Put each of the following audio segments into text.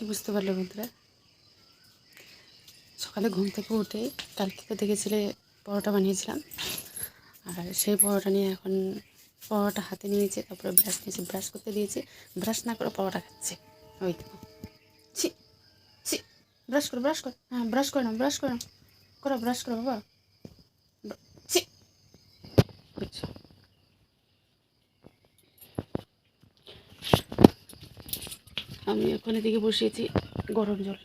কি বুঝতে পারল বন্ধুরা? সকালে ঘুম থেকে উঠে কালকে তো দেখেছিলে পরোটা বানিয়েছিলাম। আর সেই পরোটা নিয়ে এখন পরোটা হাতে নিয়েছে, তারপরে ব্রাশ নিয়েছে ব্রাশ করতে দিয়েছে ব্রাশ না করে পরোটা খাচ্ছে। ওই তো। ছি ছি ব্রাশ করো ব্রাশ কর। হ্যাঁ ব্রাশ করে নাও ব্রাশ করে করো ব্রাশ করো, বাবা ব্রা- ছি বুঝছ আমি দিকে বসিয়েছি গরম জল।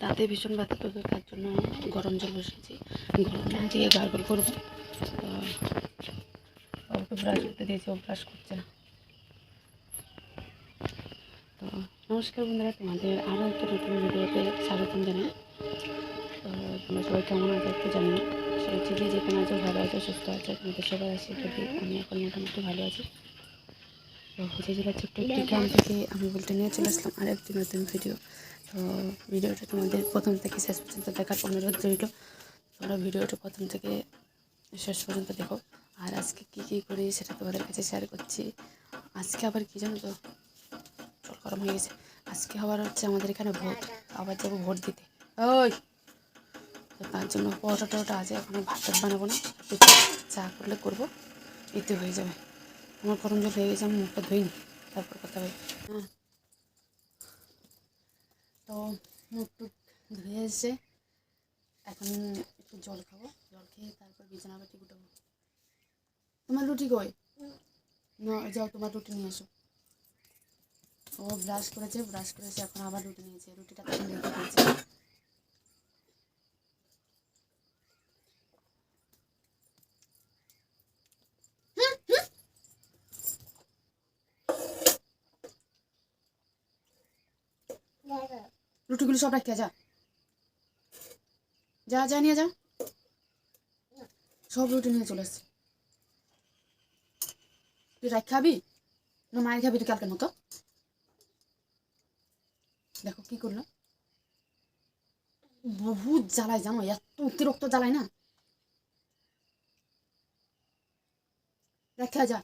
তাতে ভীষণ ব্যথা তো তার জন্য গরম জল বসিয়েছি। গরম জল দিয়ে গার্গল করব। তো বাবুকে ব্রাশ করতে দিয়েছি, ও ব্রাশ করছে না। তো নমস্কার বন্ধুরা, তোমাদের আরও একটা নতুন ভিডিওতে স্বাগতম জানাই। তো তোমরা সবাই কেমন আছো একটু জানিও। সে যে যেখানে আছো, ভালো আছো, সুস্থ আছো, তোমাদের সবাই আশীর্বাদ আমি এখন মোটামুটি ভালো আছি। তো জেলার ছোট্ট একটি গ্রাম থেকে আমি বলতে নিয়ে চলে আসলাম আর একটি নতুন ভিডিও। তো ভিডিওটা তোমাদের প্রথম থেকে শেষ পর্যন্ত দেখার অনুরোধ রইল। তোমরা ভিডিওটা প্রথম থেকে শেষ পর্যন্ত দেখো। আর আজকে কী কী করি সেটা তোমাদের কাছে শেয়ার করছি। আজকে আবার কী জানো তো? জল গরম হয়ে গেছে। আজকে আবার হচ্ছে আমাদের এখানে ভোট। আবার যাব ভোট দিতে। ওই! তো তার জন্য পরোটা টরোটা আছে এখন ভাত টাত বানাবো না। চা করলে করব। এতে হয়ে যাবে। আমার গরম জল হয়ে গেছে, আমি মুখটা ধুইনি, তারপর কথা বলি হ্যাঁ। তো মুখ টুক ধুয়ে এসে এখন একটু জল খাব, জল খেয়ে তারপর বিছানা বাটি গুটাবো। তোমার রুটি কই? না যাও তোমার রুটি নিয়ে এসো। ও ব্রাশ করেছে ব্রাশ করেছে, এখন আবার রুটি নিয়েছে, রুটিটা রুটিগুলো সব রাখিয়া যা। যা যা নিয়ে যা। সব রুটি নিয়ে চলে এসছে তুই রাখ খাবি? না মায়ের খাবি তুই কালকের মতো? দেখো কি করল। বহুত জ্বালায় জানো, এত অতিরিক্ত জ্বালায় না। রেখা যা।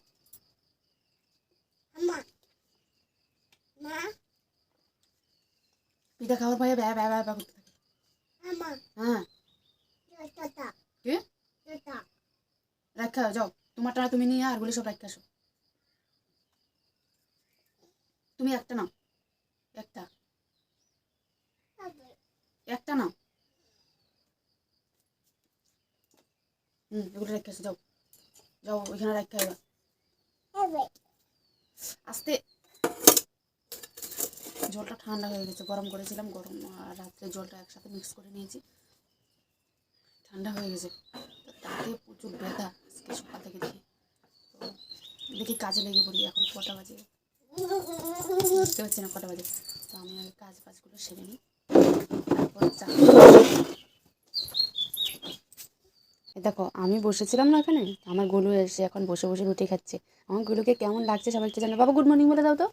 পিঠা খাওয়ার পরে ব্যা ব্যা ব্যা করতে থাকে। হ্যাঁ। কি? রেখা যাও। তোমারটা তুমি নিয়ে আর গুলি সব রেখে আসো। তুমি একটা নাও। একটা। একটা নাও। হুম এগুলো রেখে যাও। যাও ওইখানে রেখে এবার আস্তে। জলটা ঠান্ডা হয়ে গেছে, গরম করেছিলাম, গরম আর রাত্রে জলটা একসাথে মিক্স করে নিয়েছি। ঠান্ডা হয়ে গেছে। তাতে প্রচুর ব্যথা, আজকে সকাল থেকে দেখি। তো দেখি কাজে লেগে পড়ি, এখন কটা বাজে? বুঝতে পারছি না কটা বাজে। তো আমি আগে কাজ বাজগুলো সেরে নিই। তারপর চা দেখো, আমি বসেছিলাম না এখানে? আমার গুলু এসে এখন বসে বসে রুটি খাচ্ছে। আমার গুলুকে কেমন লাগছে সবাই একটু জানো বাবা গুড মর্নিং বলে দাও তো।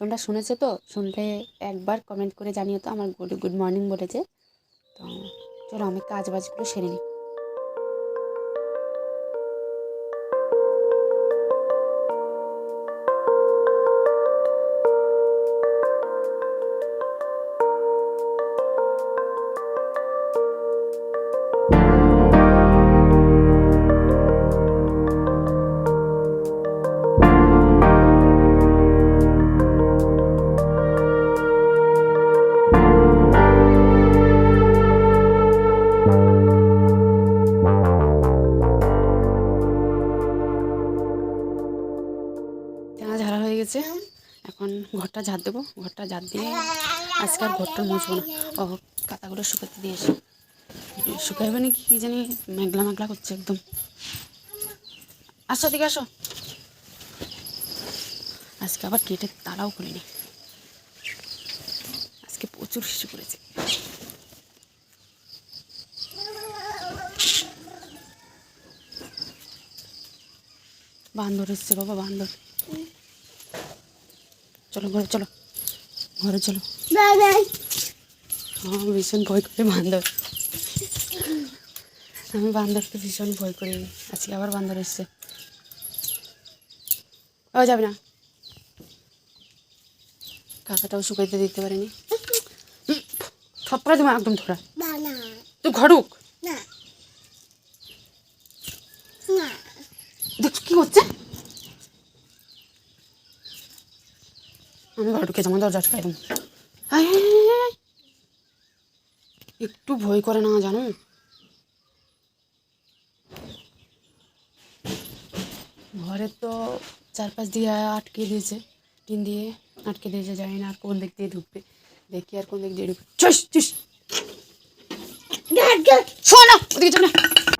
তোমরা শুনেছো তো? শুনলে একবার কমেন্ট করে জানিও তো, আমার গুড গুড মর্নিং বলেছে। তো চলো আমি কাজ বাজগুলো সেরে নিই। ঘরটা ঝাড় দেবো, ঘরটা ঝাড় দিয়ে আজকে আর ঘরটা মুছবো না। ও কাতাগুলো শুকাতে দিয়েছি শুকাইবে নাকি কি জানি মেঘলা মেঘলা করছে একদম। আসো দিকে আসো। আজকে আবার কেটে তালাও খুলিনি। আজকে প্রচুর শিশু করেছে বান্দর এসছে বাবা, বান্দর। চলো ঘরে চলো। ঘরে চলো। আমার ভীষণ ভয় করে বান্দর। আমি বান্দরকে ভীষণ ভয় করি। আজকে আবার বান্দর এসছে। ও যাবে না। কাকাটাও শুকাইতে দিতে পারিনি। থপড়া তোমার একদম ধরা। তুই ঘরুক না না দেখছ কি হচ্ছে আমি ঘরে ঢুকে দরজা আটকাই দেবো। একটু ভয় করে না জানো? ঘরে তো চারপাশ দিয়ে আটকে দিয়েছে, টিন দিয়ে আটকে দিয়েছে, জানি না আর কোন দিক দিয়ে ঢুকবে। দেখি আর কোন দিক দিয়ে ঢুকবে। চুস চুস শোনো ওদিকে চলে পাশের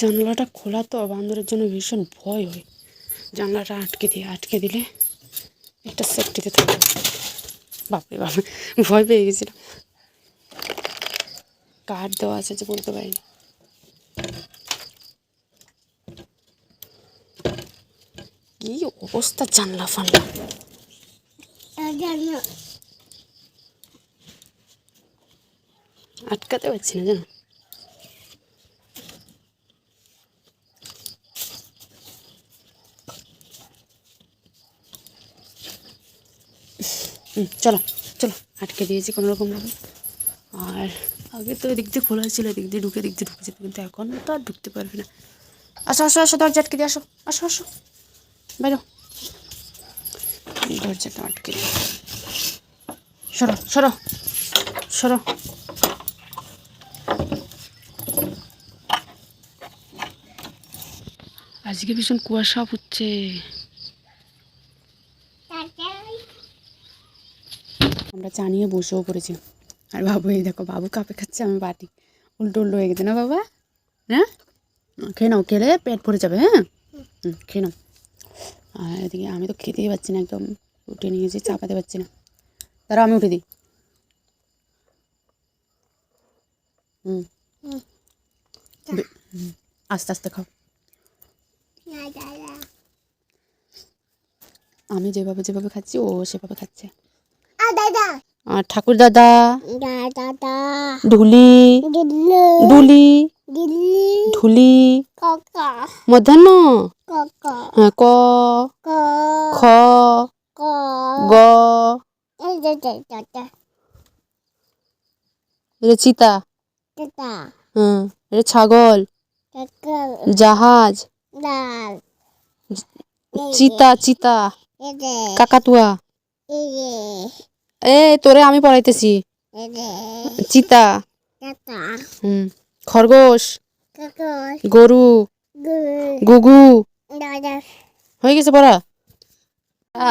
জানলাটা খোলা তো বান্দরের জন্য ভীষণ ভয় হয়। জানলাটা আটকে দিয়ে আটকে দিলে একটা সেফটিতে থাকবে। বাপরে বাপ ভয় পেয়ে গেছিলাম। কাঠ দেওয়া আছে যে বলতে পারিনি কি অবস্থা জানলা ফানলা? আটকাতে পারছি না জানো? চলো চলো, আটকে দিয়েছি কোনো রকম ভাবে। আর আগে তো এদিক দিয়ে খোলা ছিল, এদিক দিয়ে ঢুকে, এদিক দিয়ে ঢুকেছে কিন্তু এখন তো আর ঢুকতে পারবে না। আসো আসো আসো, দরজা আটকে দিয়ে আসো আসো আসো। বেরো। দরজাটা আটকে দিই। সরো সরো সরো। আজকে ভীষণ কুয়াশা হচ্ছে আমরা চা নিয়ে বসেও পড়েছি। আর বাবু এই দেখো বাবু কাপে খাচ্ছে আমি বাটি। উল্টো উল্টো হয়ে গেছে না বাবা? হ্যাঁ? খেয়ে নাও খেলে পেট ভরে যাবে হ্যাঁ? হুম, খেয়ে নাও। আর এদিকে আমি তো খেতেই পাচ্ছি না একদম উঠে নিয়েছি চাপাতে পারছি না। তারা আমি উঠে দিই। হুম। আস্তে আস্তে খাও। আমি যেভাবে যেভাবে খাচ্ছি ও সেভাবে খাচ্ছে। দাদা। আর ঠাকুর দাদা ঢুলি ডুলি ঢুলি কাকা। মধ্যাহ্ন হ্যাঁ ক খ গ। এটা চিতা। হ্যাঁ এটা ছাগল। জাহাজ। চিতা চিতা। কাকাতুয়া। এ তোরে আমি পড়াইতেছি। চিতা। হুম খরগোশ। গরু। গুগু। হয়ে গেছে পড়া।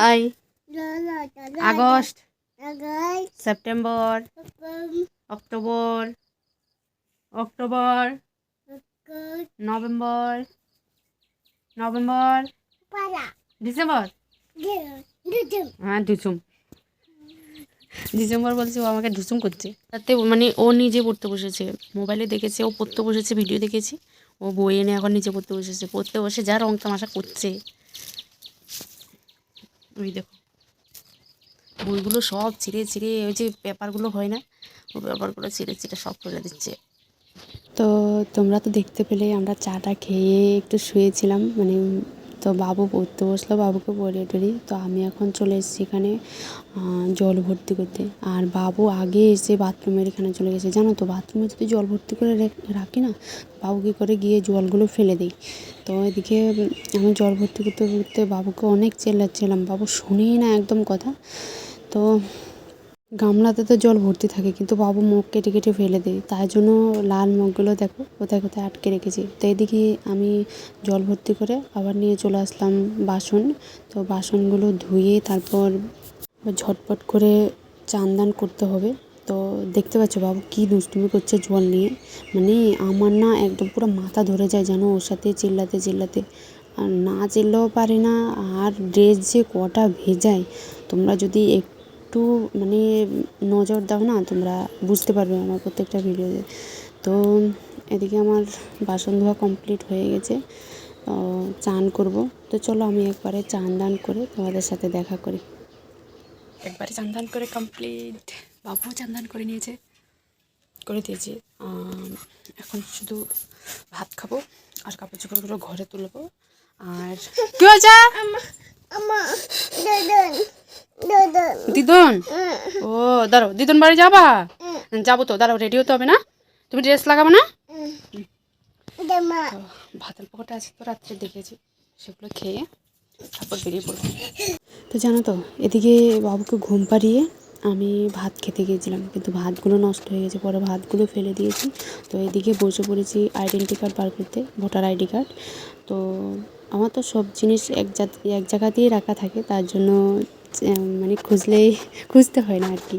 I. August. August. September. October. October. November. November. December. হ্যাঁ ঢুসুম ডিসেম্বর বলছে ও আমাকে ঢুসুম করছে। তাতে মানে ও নিজে পড়তে বসেছে। মোবাইলে দেখেছে, ও পড়তে বসেছে, ভিডিও দেখেছি। ও বই এনে এখন নিজে পড়তে বসেছে। পড়তে বসে যা রং তামাশা করছে। ওই দেখো। বইগুলো সব ছিঁড়ে ছিঁড়ে, ওই যে পেপারগুলো হয় না, ও পেপারগুলো ছিঁড়ে ছিঁড়ে সব ফেলে দিচ্ছে। তো তোমরা তো দেখতে পেলে, আমরা চাটা খেয়ে একটু শুয়েছিলাম মানে তো বাবু পড়তে বসল, বাবুকে পড়িয়ে টড়িয়ে তো আমি এখন চলে এসেছি এখানে জল ভর্তি করতে। আর বাবু আগে এসে বাথরুমের এখানে চলে গেছে। জানো তো, বাথরুমে যদি জল ভর্তি করে রেখ- রাখি না, বাবু কী করে গিয়ে জলগুলো ফেলে দিই তো এদিকে আমি জল ভর্তি করতে করতে বাবুকে অনেক চেল্লাচ্ছিলাম। বাবু শুনেই না একদম কথা। তো গামলাতে তো জল ভর্তি থাকে, কিন্তু বাবু মুখ কেটে কেটে ফেলে দেয়। তাই জন্য লাল মুখগুলো দেখো, কোথায় কোথায় আটকে রেখেছি। তো এদিকে আমি জল ভর্তি করে আবার নিয়ে চলে আসলাম বাসন। তো বাসনগুলো ধুয়ে তারপর ঝটপট করে চান করতে হবে। তো দেখতে পাচ্ছ বাবু কী দুষ্টুমি করছে জল নিয়ে। মানে আমার না একদম পুরো মাথা ধরে যায় যেন ওর সাথে চিল্লাতে চিল্লাতে। আর না চিল্লাও পারে না, আর ড্রেস যে কটা ভেজায়। তোমরা যদি একটু মানে নজর দাও না তোমরা বুঝতে পারবে আমার প্রত্যেকটা ভিডিওতে। তো এদিকে আমার বাসন ধোয়া কমপ্লিট হয়ে গেছে চান করব। তো চলো আমি একবারে চান দান করে তোমাদের সাথে দেখা করি। একবারে চান দান করে কমপ্লিট বাবুও চান দান করে নিয়েছে করে দিয়েছি। এখন শুধু ভাত খাব আর কাপড় চোপড়গুলো ঘরে তুলবো। আর কি হয়েছে দাদন? ও দাঁড়ো দিদন বাড়ি যাবা? যাব তো দাঁড়াও রেডি হতে হবে না? তুমি ড্রেস লাগাবো না? ভাতের পকোটা আছে তো রাত্রে দেখেছি। সেগুলো খেয়ে তারপর বেরিয়ে পড়ব। তো জানো তো এদিকে বাবুকে ঘুম পাড়িয়ে আমি ভাত খেতে গিয়েছিলাম, কিন্তু ভাতগুলো নষ্ট হয়ে গেছে। পরে ভাতগুলো ফেলে দিয়েছি। তো এদিকে বসে পড়েছি আইডেন্টি কার্ড বার করতে ভোটার আইডি কার্ড তো আমার তো সব জিনিস এক এক জায়গাতেই রাখা থাকে, তার জন্য মানে খুঁজলেই খুঁজতে হয় না আর কি।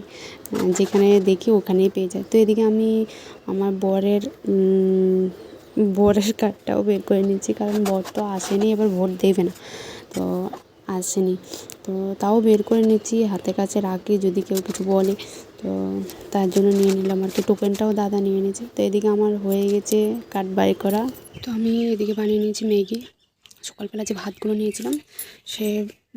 যেখানে দেখি ওখানেই পেয়ে যায়। তো এদিকে আমি আমার বরের বরের কার্ডটাও বের করে নিচ্ছি, কারণ বর তো আসেনি, এবার ভোট দেবে না। তো আসেনি। তো তাও বের করে নিচ্ছি, হাতের কাছে রাখি যদি কেউ কিছু বলে। তো তার জন্য নিয়ে নিলাম আর কি, টোকেনটাও দাদা নিয়ে নিয়েছে। তো এদিকে আমার হয়ে গেছে কার্ড বাই করা। তো আমি এদিকে বানিয়ে নিয়েছি ম্যাগি। সকালবেলা যে ভাতগুলো নিয়েছিলাম, সে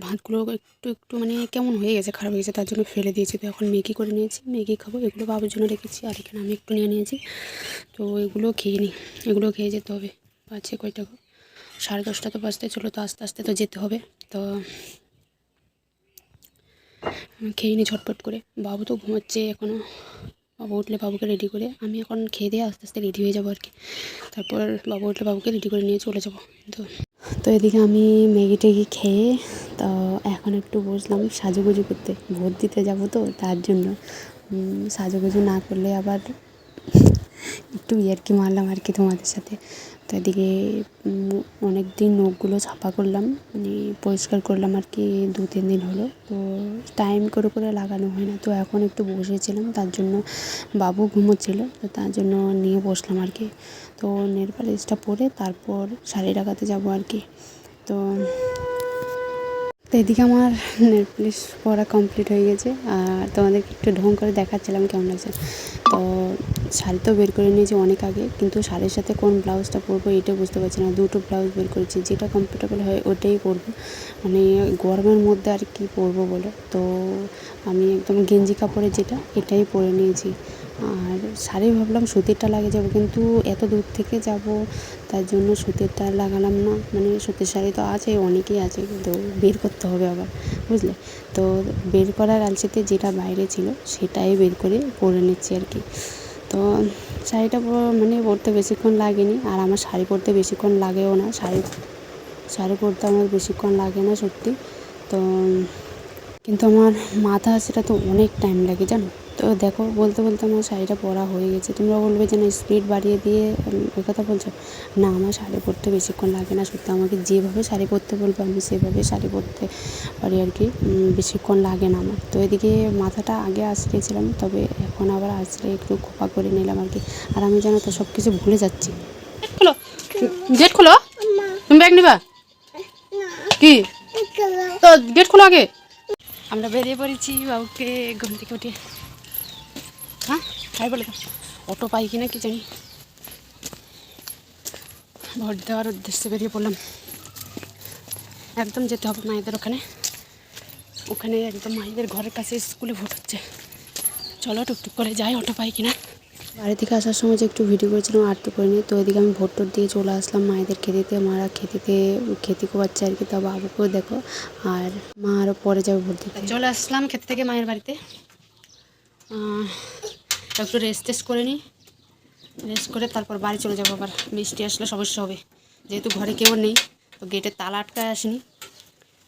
ভাতগুলো একটু একটু মানে কেমন হয়ে গেছে, খারাপ হয়ে গেছে, তার জন্য ফেলে দিয়েছি। তো এখন ম্যাগি করে নিয়েছি। ম্যাগি খাব, এগুলো বাবুর জন্য রেখেছি। আর এখানে আমি একটু নিয়ে নিয়েছি। তো এগুলো খেয়ে নিই, এগুলো খেয়ে যেতে হবে। আছে কয়টা? সাড়ে দশটা তো বাজতে চলো তো আস্তে আস্তে তো যেতে হবে। তো খেয়ে নিই ঝটপট করে। বাবু তো ঘুমাচ্ছে এখনও বাবু উঠলে বাবুকে রেডি করে। আমি এখন খেয়ে দিয়ে আস্তে আস্তে রেডি হয়ে যাব আর কি। তারপর বাবু উঠলে বাবুকে রেডি করে নিয়ে চলে যাব। তো তো এদিকে আমি ম্যাগি ট্যাগি খেয়ে, তো এখন একটু বসলাম সাজুগুজু করতে। ভোট দিতে যাব তো, তার জন্য। সাজুগুজু না করলে আবার একটু ইয়ার্কি মারলাম আর কি তোমাদের সাথে। তো এদিকে অনেক দিন নখগুলো ছাপা করলাম মানে পরিষ্কার করলাম আর কি দু, তিন দিন হলো। তো টাইম করে করে লাগানো হয় না। তো এখন একটু বসেছিলাম, তার জন্য বাবু ঘুমোচ্ছিল, তো তার জন্য নিয়ে বসলাম আর কি। তো নেল পালিশটা পরে তারপর শাড়ি লাগাতে যাব আর কি। তো এদিকে আমার নেল পালিশ পরা কমপ্লিট হয়ে গেছে। আর তোমাদেরকে একটু ঢং করে দেখাচ্ছিলাম কেমন লাগছে। তো শাড়ি তো বের করে নিয়েছি অনেক আগে, কিন্তু শাড়ির সাথে কোন ব্লাউজটা পরবো এটা বুঝতে পারছি না। দুটো ব্লাউজ বের করেছি, যেটা কমফোর্টেবল হয় ওটাই পরবো। মানে গরমের মধ্যে আর কি পরবো বলে? তো আমি একদম গেঞ্জি কাপড়ে যেটা, এটাই পরে নিয়েছি। আর শাড়ি ভাবলাম সুতিরটা লাগে যাব, কিন্তু এত দূর থেকে যাব, তার জন্য সুতিরটা লাগালাম না। মানে সুতির শাড়ি তো আছে, অনেকেই আছে, কিন্তু বের করতে হবে আবার, বুঝলে? তো বের করার আলসিতে যেটা বাইরে ছিল, সেটাই বের করে পরে নিচ্ছি আর কি। তো শাড়িটা মানে পরতে বেশিক্ষণ লাগেনি, আর আমার শাড়ি পরতে বেশিক্ষণ লাগেও না। শাড়ি শাড়ি পরতে আমার বেশিক্ষণ লাগে না সত্যি। তো কিন্তু আমার মাথা সেটা তো অনেক টাইম লাগে জানো? তো দেখো বলতে বলতে আমার শাড়িটা পরা হয়ে গেছে। তোমরা বলবে যে না স্পিড বাড়িয়ে দিয়ে ওই কথা বলছো? না আমার শাড়ি পরতে বেশিক্ষণ লাগে না। সত্যি আমাকে যেভাবে শাড়ি পরতে বলবে আমি সেভাবে শাড়ি পরতে পারি আর কি। বেশিক্ষণ লাগে না আমার। তো এদিকে মাথাটা আগে আঁচড়েছিলাম তবে এখন আবার আঁচড়ে একটু খোপা করে নিলাম আর কি। আর আমি জানো তো সব কিছু ভুলে যাচ্ছি। খোলো। গেট খোলো। তুমি ব্যাগ নিবা? কি? তো গেট খোলো আগে। আমরা বেরিয়ে পড়েছি বাবুকে ঘুম থেকে উঠে। হ্যাঁ? তাই বলে অটো পাই কিনা কি জানি। ভোট দেওয়ার উদ্দেশ্যে বেরিয়ে পড়লাম। একদম যেতে হবে মায়েদের ওখানে। ওখানে একদম মায়েদের ঘরের কাছে স্কুলে ভোট হচ্ছে। চলো টুকটুক করে যাই, অটো পাই কিনা। বাড়ি থেকে আসার সময় যে একটু ভিডিও করেছিলাম, আর তো করিনি। তো এদিকে আমি ভোট টোট দিয়ে চলে আসলাম মায়েদের খেতেতে। মারা খেতেতে, খেতে কোয়াচ্ছে আর কি। তা বাবুকেও দেখো, আর মা আরও পরে যাবে ভোট দিতে। চলে আসলাম খেতে থেকে মায়ের বাড়িতে। একটু রেস্ট টেস্ট করে নিই রেস্ট করে তারপর বাড়ি চলে যাব আবার। বৃষ্টি আসলে সমস্যা হবে। যেহেতু ঘরে কেউ নেই, তো গেটের তালা আটকায় আসেনি।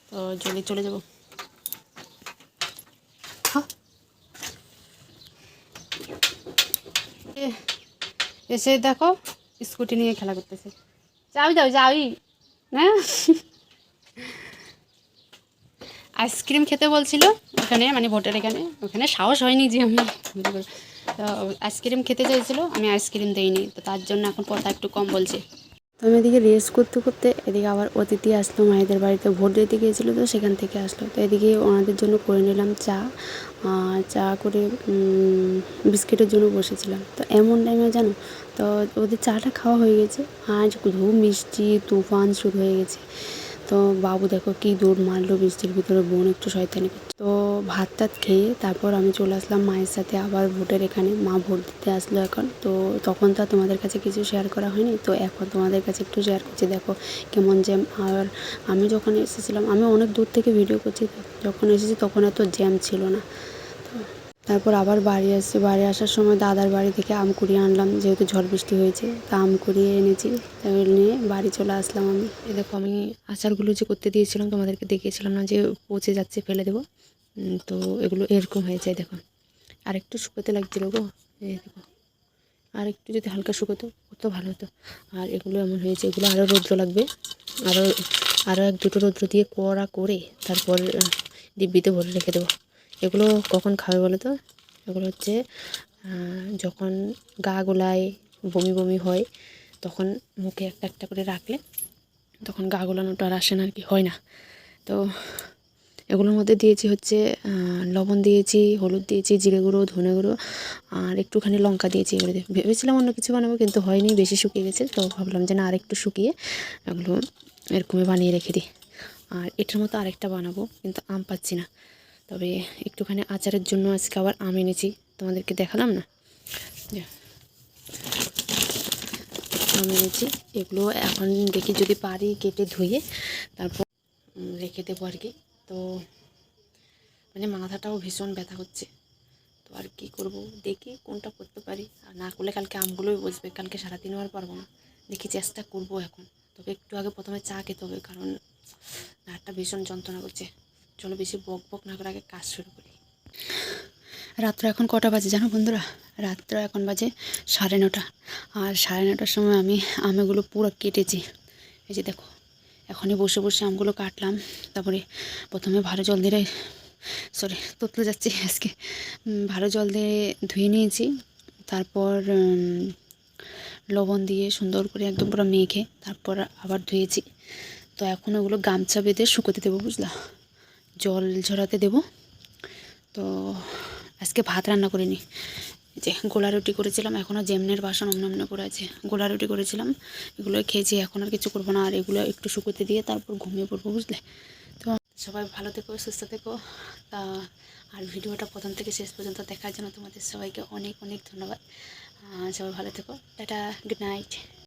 তো জলদি চলে যাব হ্যাঁ এ, এসে দেখো, স্কুটি নিয়ে খেলা করতেছে। যাও যাও, যাওই হ্যাঁ আইসক্রিম খেতে বলছিল, ওখানে মানে ভোটের এখানে। ওখানে সাহস হয়নি যে আমি তো আইসক্রিম খেতে চাইছিল, আমি আইসক্রিম দিইনি। তো তার জন্য এখন কথা একটু কম বলছে। তো আমি এদিকে রেস্ট করতে করতে এদিকে আবার অতিথি আসলো, মায়েদের বাড়িতে ভোট দিতে গিয়েছিল তো সেখান থেকে আসলো। তো এদিকে ওনাদের জন্য করে নিলাম চা চা করে বিস্কিটের জন্য বসেছিলাম। তো এমন টাইমে জানো, তো ওদের চাটা খাওয়া হয়ে গেছে। ধূপ মিষ্টি, তুফান শুরু হয়ে গেছে। তো বাবু দেখো কি দৌড় মারলো, বৃষ্টির ভিতরে বোন একটু শয়তানি করছে। তো ভাত টাত খেয়ে তারপর আমি চলে আসলাম মায়ের সাথে আবার ভোটের এখানে। মা ভোট দিতে আসলো এখন। তো তখন তো তোমাদের কাছে কিছু শেয়ার করা হয়নি। তো এখন তোমাদের কাছে একটু শেয়ার করছি। দেখো কেমন জ্যাম আর আমি যখন এসেছিলাম, আমি অনেক দূর থেকে ভিডিও করছি, যখন এসেছি তখন এত জ্যাম ছিল না। তারপর আবার বাড়ি আসছি। বাড়ি আসার সময় দাদার বাড়ি থেকে আম কুড়িয়ে আনলাম, যেহেতু ঝড় বৃষ্টি হয়েছে, তা আম কুড়িয়ে এনেছি। তাই নিয়ে বাড়ি চলে আসলাম আমি। এ দেখো, আমি আচারগুলো যে করতে দিয়েছিলাম, তোমাদেরকে দেখিয়েছিলাম না যে পচে যাচ্ছে, ফেলে দেবো। তো এগুলো এরকম হয়ে যায়, দেখো। আর একটু শুকোতে লাগছিল গো। এই দেখো, আর একটু যদি হালকা শুকোতো কত ভালো হতো। আর এগুলো এমন হয়েছে, এগুলো আরও রৌদ্র লাগবে। আরও আরও এক দুটো রৌদ্র দিয়ে কড়া করে তারপর দিব্যিতে ভরে রেখে দেবো। এগুলো কখন খাবে বলো তো? এগুলো হচ্ছে যখন গা গোলায় বমি বমি হয়, তখন মুখে একটা একটা করে রাখলে তখন গা গোলানোটা আর আসে না আর কি, হয় না। তো এগুলোর মধ্যে দিয়েছি হচ্ছে লবণ দিয়েছি, হলুদ দিয়েছি, জিরে গুঁড়ো, ধনে গুঁড়ো, আর একটুখানি লঙ্কা দিয়েছি এগুলো ভেবেছিলাম অন্য কিছু বানাবো কিন্তু হয়নি, বেশি শুকিয়ে গেছে, তো ভাবলাম যে না আর একটু শুকিয়ে এগুলো এরকমই বানিয়ে রেখে দিই। আর এটার মতো আরেকটা বানাবো, কিন্তু আম পাচ্ছি না। তবে একটুখানি আচারের জন্য আজকে আবার আম এনেছি। তোমাদেরকে দেখালাম না? আম এনেছি। এগুলো এখন দেখি যদি পারি কেটে ধুয়ে তারপর রেখে দেবো আর কি। তো মানে মাথাটাও ভীষণ ব্যথা হচ্ছে তো আর কি করব? দেখি কোনটা করতে পারি। আর না করলে কালকে আমগুলোই বসবে। কালকে সারাদিনও আর পারব না। দেখি চেষ্টা করব এখন। তবে একটু আগে প্রথমে চা খেতে হবে কারণ নাকটা ভীষণ যন্ত্রণা করছে। চলো বেশি বক বক না করে আগে কাজ শুরু করি। রাত্র এখন কটা বাজে জানো বন্ধুরা? রাত্র এখন বাজে সাড়ে নটা। আর সাড়ে নটার সময় আমি আমগুলো পুরো কেটেছি। এই যে দেখো, এখনই বসে বসে আমগুলো কাটলাম। তারপরে প্রথমে ভালো জল দিয়ে সরি তোতলে যাচ্ছি আজকে। ভালো জল দিয়ে ধুয়ে নিয়েছি। তারপর লবণ দিয়ে সুন্দর করে একদম পুরো মেখে তারপর আবার ধুয়েছি। তো এখন ওগুলো গামছা বেঁধে শুকোতে দেবো, বুঝলা? জল ঝরাতে দেবো। তো আজকে ভাত রান্না করিনি। যে গোলা রুটি করেছিলাম এখনও জেমনের বাসন অমন করে আছে। গোলা রুটি করেছিলাম এগুলো খেয়েছি, এখন আর কিছু করব না, আর এগুলো একটু শুকোতে দিয়ে তারপর ঘুমিয়ে পড়ব, বুঝলে? তো সবাই ভালো থেকো, সুস্থ থেকো। তা আর ভিডিওটা প্রথম থেকে শেষ পর্যন্ত দেখার জন্য তোমাদের সবাইকে অনেক অনেক ধন্যবাদ। সবাই ভালো থেকো। Tata, good night.